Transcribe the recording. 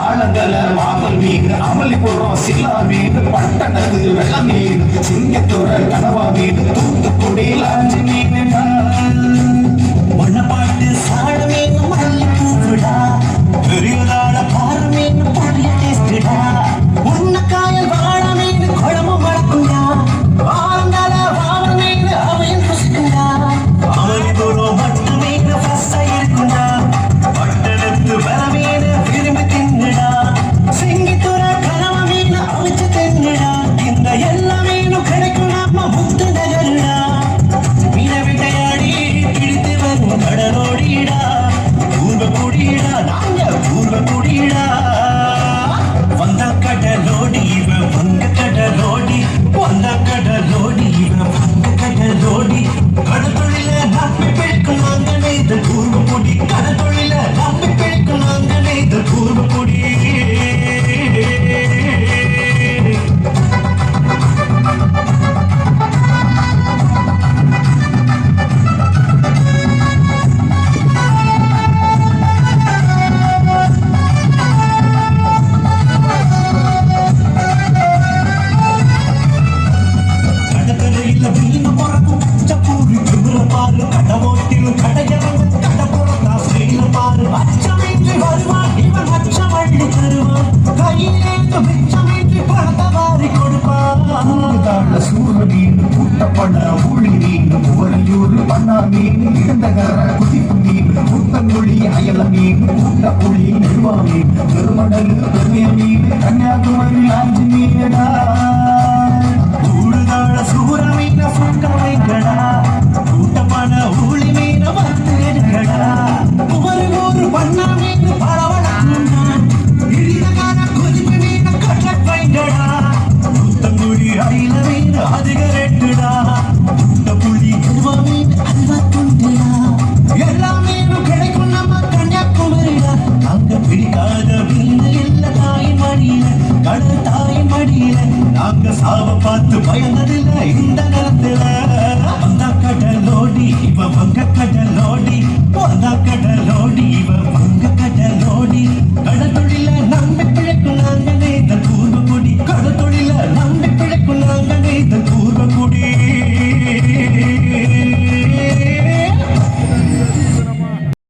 ஆழங்கல வாமல் மீன் அமளி போடுறோம் சில்லா மீன். துறக நீர் சிங்கத்துற கனவா வீடு மீன் இருந்த கர குதிப்பு மீன் மூத்த மொழி அயல மீன் மூத்த புளி கன்னியாகுமரி ஆஞ்சு மீனடா நாங்க சாவ பார்த்து பயந்ததில்ல. இந்த நேரத்துல வந்தா கடலோடி இவ வங்க கடலோடி வந்தா கடல்